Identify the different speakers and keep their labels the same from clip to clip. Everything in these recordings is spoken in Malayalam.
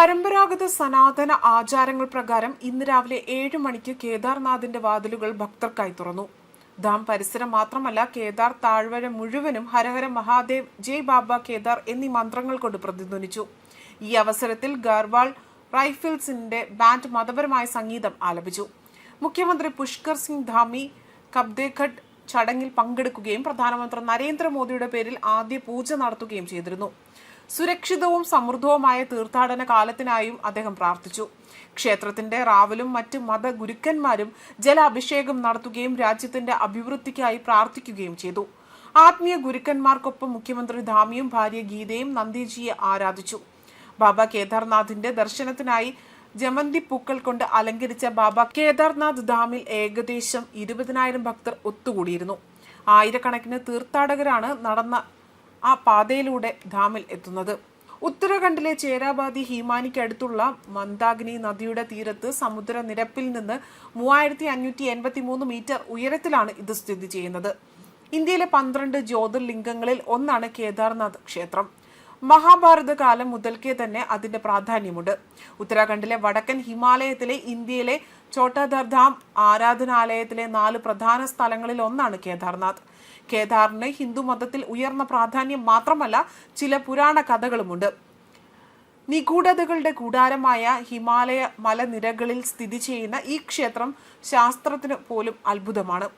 Speaker 1: പരമ്പരാഗത സനാതന ആചാരങ്ങൾ പ്രകാരം ഇന്ന് രാവിലെ ഏഴ് മണിക്ക് കേദാർനാഥിന്റെ വാതിലുകൾ ഭക്തർക്കായി തുറന്നു. ധാം പരിസരം മാത്രമല്ല കേദാർ താഴ്വര മുഴുവനും ഹരഹര മഹാദേവ് ജയ് ബാബ കേദാർ എന്നീ മന്ത്രങ്ങൾ കൊണ്ട് പ്രതിധ്വനിച്ചു. ഈ അവസരത്തിൽ ഗർവാൾ റൈഫിൾസിന്റെ ബാൻഡ് മതപരമായ സംഗീതം ആലപിച്ചു. മുഖ്യമന്ത്രി പുഷ്കർ സിംഗ് ധാമി കബ്ദേഘട്ട് ചടങ്ങിൽ പങ്കെടുക്കുകയും പ്രധാനമന്ത്രി നരേന്ദ്രമോദിയുടെ പേരിൽ ആദ്യ പൂജ നടത്തുകയും ചെയ്തിരുന്നു. സുരക്ഷിതവും സമൃദ്ധവുമായ തീർത്ഥാടന കാലത്തിനായും അദ്ദേഹം പ്രാർത്ഥിച്ചു. ക്ഷേത്രത്തിന്റെ റാവലും മറ്റ് മത മതഗുരുക്കന്മാരും ജലാഭിഷേകം നടത്തുകയും രാജ്യത്തിന്റെ അഭിവൃദ്ധിക്കായി പ്രാർത്ഥിക്കുകയും ചെയ്തു. ആത്മീയ ഗുരുക്കന്മാർക്കൊപ്പം മുഖ്യമന്ത്രി ധാമിയും ഭാര്യ ഗീതയും നന്ദിജിയെ ആരാധിച്ചു. ബാബ കേദാർനാഥിന്റെ ദർശനത്തിനായി ജമന്തി പൂക്കൾ കൊണ്ട് അലങ്കരിച്ച ബാബ കേദാർനാഥ് ധാമിൽ ഏകദേശം ഇരുപതിനായിരം ഭക്തർ ഒത്തുകൂടിയിരുന്നു. ആയിരക്കണക്കിന് തീർത്ഥാടകരാണ് നടന്ന ആ പാതയിലൂടെ ധാമിൽ എത്തുന്നത്. ഉത്തരാഖണ്ഡിലെ ചേരാബാദി ഹിമാനിക്കടുത്തുള്ള മന്ദാഗ്നി നദിയുടെ തീരത്ത് സമുദ്രനിരപ്പിൽ നിന്ന് മൂവായിരത്തി അഞ്ഞൂറ്റി എൺപത്തി മൂന്ന് മീറ്റർ ഉയരത്തിലാണ് ഇത് സ്ഥിതി ചെയ്യുന്നത്. ഇന്ത്യയിലെ പന്ത്രണ്ട് ജ്യോതിർലിംഗങ്ങളിൽ ഒന്നാണ് കേദാർനാഥ് ക്ഷേത്രം. മഹാഭാരത കാലം മുതൽക്കേ തന്നെ അതിന്റെ പ്രാധാന്യമുണ്ട്. ഉത്തരാഖണ്ഡിലെ വടക്കൻ ഹിമാലയത്തിലെ ഇന്ത്യയിലെ ചോട്ടാധർ ധാം ആരാധനാലയത്തിലെ നാല് പ്രധാന സ്ഥലങ്ങളിൽ ഒന്നാണ് കേദാർനാഥ്. കേദാറിന് ഹിന്ദു മതത്തിൽ ഉയർന്ന പ്രാധാന്യം മാത്രമല്ല ചില പുരാണ കഥകളുമുണ്ട്. നിഗൂഢതകളുടെ കൂടാരമായ ഹിമാലയ മലനിരകളിൽ സ്ഥിതി ചെയ്യുന്ന ഈ ക്ഷേത്രം ശാസ്ത്രത്തിന് പോലും അത്ഭുതമാണ്.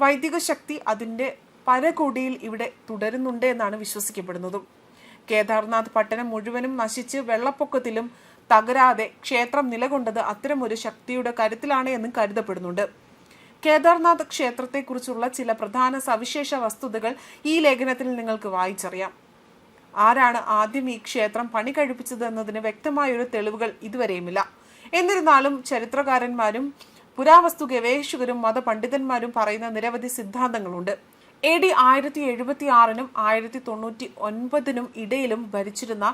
Speaker 1: വൈദിക ശക്തി അതിന്റെ പരകോടിയിൽ ഇവിടെ തുടരുന്നുണ്ട് എന്നാണ് വിശ്വസിക്കപ്പെടുന്നതും. കേദാർനാഥ് പട്ടണം മുഴുവനും നശിച്ച് വെള്ളപ്പൊക്കത്തിലും തകരാതെ ക്ഷേത്രം നിലകൊണ്ടത് അത്തരമൊരു ശക്തിയുടെ കരുത്തിലാണ് എന്നും കരുതപ്പെടുന്നുണ്ട്. കേദാർനാഥ് ക്ഷേത്രത്തെക്കുറിച്ചുള്ള ചില പ്രധാന സവിശേഷ വസ്തുതകൾ ഈ ലേഖനത്തിൽ നിങ്ങൾക്ക് വായിച്ചറിയാം. ആരാണ് ആദ്യം ഈ ക്ഷേത്രം പണി കഴിപ്പിച്ചത് എന്നതിന് വ്യക്തമായൊരു തെളിവുകൾ ഇതുവരെയുമില്ല. എന്നിരുന്നാലും ചരിത്രകാരന്മാരും പുരാവസ്തു ഗവേഷകരും മതപണ്ഡിതന്മാരും പറയുന്ന നിരവധി സിദ്ധാന്തങ്ങളുണ്ട്. എ ഡി ആയിരത്തി എഴുപത്തി ആറിനും ആയിരത്തി തൊണ്ണൂറ്റി ഒൻപതിനും ഇടയിലും ഭരിച്ചിരുന്ന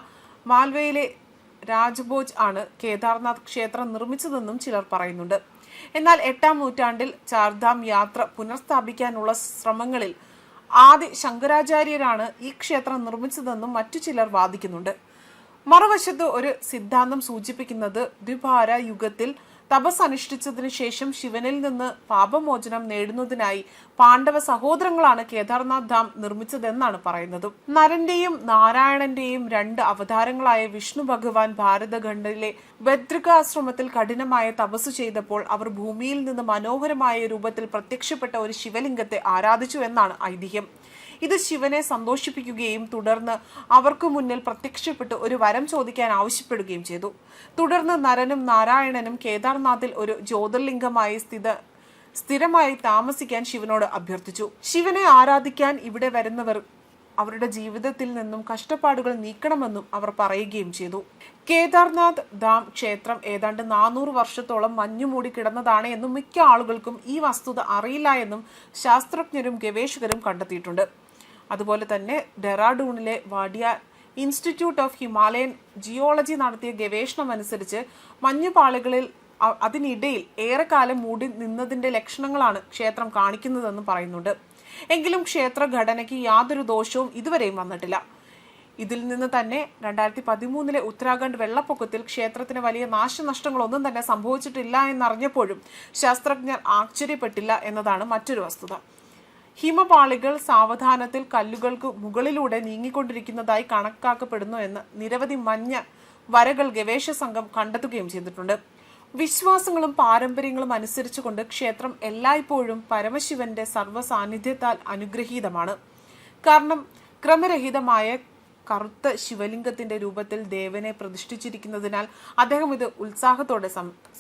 Speaker 1: മാൽവയിലെ രാജ്ഭോജ് ആണ് കേദാർനാഥ് ക്ഷേത്രം നിർമ്മിച്ചതെന്നും ചിലർ പറയുന്നുണ്ട്. എന്നാൽ എട്ടാം നൂറ്റാണ്ടിൽ ചാർധാം യാത്ര പുനഃസ്ഥാപിക്കാനുള്ള ശ്രമങ്ങളിൽ ആദി ശങ്കരാചാര്യരാണ് ഈ ക്ഷേത്രം നിർമ്മിച്ചതെന്നും മറ്റു ചിലർ വാദിക്കുന്നുണ്ട്. മറുവശത്ത് ഒരു സിദ്ധാന്തം സൂചിപ്പിക്കുന്നത് ദ്വിഭാര യുഗത്തിൽ തപസ് അനുഷ്ഠിച്ചതിനു ശേഷം ശിവനിൽ നിന്ന് പാപമോചനം നേടുന്നതിനായി പാണ്ഡവ സഹോദരങ്ങളാണ് കേദാർനാഥ് ധാം നിർമ്മിച്ചതെന്നാണ് പറയുന്നത്. നരന്റെയും നാരായണന്റെയും രണ്ട് അവതാരങ്ങളായ വിഷ്ണു ഭഗവാൻ ഭാരതഖണ്ഡിലെ ബദ്രികാശ്രമത്തിൽ കഠിനമായ തപസ് ചെയ്തപ്പോൾ അവർ ഭൂമിയിൽ നിന്ന് മനോഹരമായ രൂപത്തിൽ പ്രത്യക്ഷപ്പെട്ട ഒരു ശിവലിംഗത്തെ ആരാധിച്ചു എന്നാണ് ഐതിഹ്യം. ഇത് ശിവനെ സന്തോഷിപ്പിക്കുകയും തുടർന്ന് അവർക്ക് മുന്നിൽ പ്രത്യക്ഷപ്പെട്ട് ഒരു വരം ചോദിക്കാൻ ആവശ്യപ്പെടുകയും ചെയ്തു. തുടർന്ന് നരനും നാരായണനും കേദാർനാഥിൽ ഒരു ജ്യോതിർലിംഗമായി സ്ഥിത സ്ഥിരമായി താമസിക്കാൻ ശിവനോട് അഭ്യർത്ഥിച്ചു. ശിവനെ ആരാധിക്കാൻ ഇവിടെ വരുന്നവർ അവരുടെ ജീവിതത്തിൽ നിന്നും കഷ്ടപ്പാടുകൾ നീക്കണമെന്നും അവർ പറയുകയും ചെയ്തു. കേദാർനാഥ് ധാം ക്ഷേത്രം ഏതാണ്ട് നാനൂറ് വർഷത്തോളം മഞ്ഞുമൂടി കിടന്നതാണ് എന്നും മിക്ക ആളുകൾക്കും ഈ വസ്തുത അറിയില്ല എന്നും ശാസ്ത്രജ്ഞരും ഗവേഷകരും കണ്ടെത്തിയിട്ടുണ്ട്. അതുപോലെ തന്നെ ഡെറാഡൂണിലെ Wadia institute of Himalayan geology നടത്തിയ ഗവേഷണം അനുസരിച്ച് മഞ്ഞുപാളികളിൽ അതിനിടയിൽ ഏറെക്കാലം മൂടി നിന്നതിന്റെ ലക്ഷണങ്ങളാണ് ക്ഷേത്രം കാണിക്കുന്നതെന്ന് പറയുന്നുണ്ട്. എങ്കിലും ക്ഷേത്ര ഘടനയ്ക്ക് യാതൊരു ദോഷവും ഇതുവരെയും വന്നിട്ടില്ല. ഇതിൽ നിന്ന് തന്നെ രണ്ടായിരത്തി പതിമൂന്നിലെ ഉത്തരാഖണ്ഡ് വെള്ളപ്പൊക്കത്തിൽ ക്ഷേത്രത്തിന് വലിയ നാശനഷ്ടങ്ങളൊന്നും തന്നെ സംഭവിച്ചിട്ടില്ല എന്നറിഞ്ഞപ്പോഴും ശാസ്ത്രജ്ഞർ ആശ്ചര്യപ്പെട്ടില്ല എന്നതാണ് മറ്റൊരു വസ്തുത. ഹിമപാളികൾ സാവധാനത്തിൽ കല്ലുകൾക്ക് മുകളിലൂടെ നീങ്ങിക്കൊണ്ടിരിക്കുന്നതായി കണക്കാക്കപ്പെടുന്നു എന്ന് നിരവധി മഞ്ഞ വരകൾ ഗവേഷ സംഘം കണ്ടെത്തുകയും ചെയ്തിട്ടുണ്ട്. വിശ്വാസങ്ങളും പാരമ്പര്യങ്ങളും അനുസരിച്ചുകൊണ്ട് ക്ഷേത്രം എല്ലായ്പ്പോഴും പരമശിവന്റെ സർവസാന്നിധ്യത്താൽ അനുഗ്രഹീതമാണ്. കാരണം ക്രമരഹിതമായ കറുത്ത ശിവലിംഗത്തിന്റെ രൂപത്തിൽ ദേവനെ പ്രതിഷ്ഠിച്ചിരിക്കുന്നതിനാൽ അദ്ദേഹം ഇത് ഉത്സാഹത്തോടെ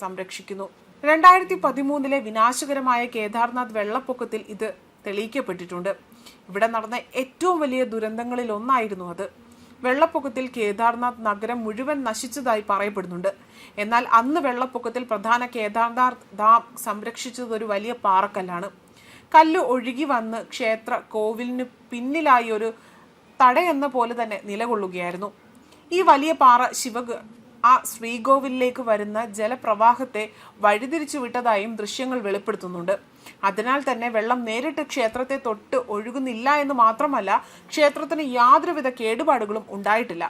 Speaker 1: സംരക്ഷിക്കുന്നു. രണ്ടായിരത്തി പതിമൂന്നിലെ വിനാശകരമായ കേദാർനാഥ് വെള്ളപ്പൊക്കത്തിൽ ഇത് തെളിയിക്കപ്പെട്ടിട്ടുണ്ട്. ഇവിടെ നടന്ന ഏറ്റവും വലിയ ദുരന്തങ്ങളിൽ ഒന്നായിരുന്നു അത്. വെള്ളപ്പൊക്കത്തിൽ കേദാർനാഥ് നഗരം മുഴുവൻ നശിച്ചതായി പറയപ്പെടുന്നുണ്ട്. എന്നാൽ അന്ന് വെള്ളപ്പൊക്കത്തിൽ പ്രധാന കേദാർനാഥ് ധാം സംരക്ഷിച്ചത് ഒരു വലിയ പാറക്കല്ലാണ്. കല്ല് ഒഴുകി വന്ന് ക്ഷേത്ര കോവിലിന് പിന്നിലായി ഒരു തടയെന്ന പോലെ തന്നെ നിലകൊള്ളുകയായിരുന്നു. ഈ വലിയ പാറ ശിവ ആ ശ്രീകോവിലേക്ക് വരുന്ന ജലപ്രവാഹത്തെ വഴിതിരിച്ചു വിട്ടതായും ദൃശ്യങ്ങൾ വെളിപ്പെടുത്തുന്നുണ്ട്. അതിനാൽ തന്നെ വെള്ളം നേരിട്ട് ക്ഷേത്രത്തെ തൊട്ട് ഒഴുകുന്നില്ല എന്ന് മാത്രമല്ല ക്ഷേത്രത്തിന് യാതൊരുവിധ കേടുപാടുകളും ഉണ്ടായിട്ടില്ല.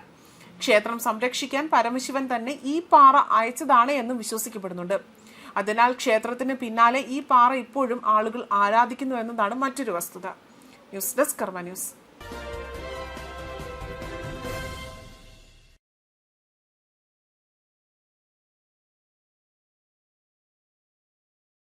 Speaker 1: ക്ഷേത്രം സംരക്ഷിക്കാൻ പരമശിവൻ തന്നെ ഈ പാറ അയച്ചതാണ് എന്നും വിശ്വസിക്കപ്പെടുന്നുണ്ട്. അതിനാൽ ക്ഷേത്രത്തിന് പിന്നാലെ ഈ പാറ ഇപ്പോഴും ആളുകൾ ആരാധിക്കുന്നു എന്നതാണ് മറ്റൊരു വസ്തുത. News desk Karma news.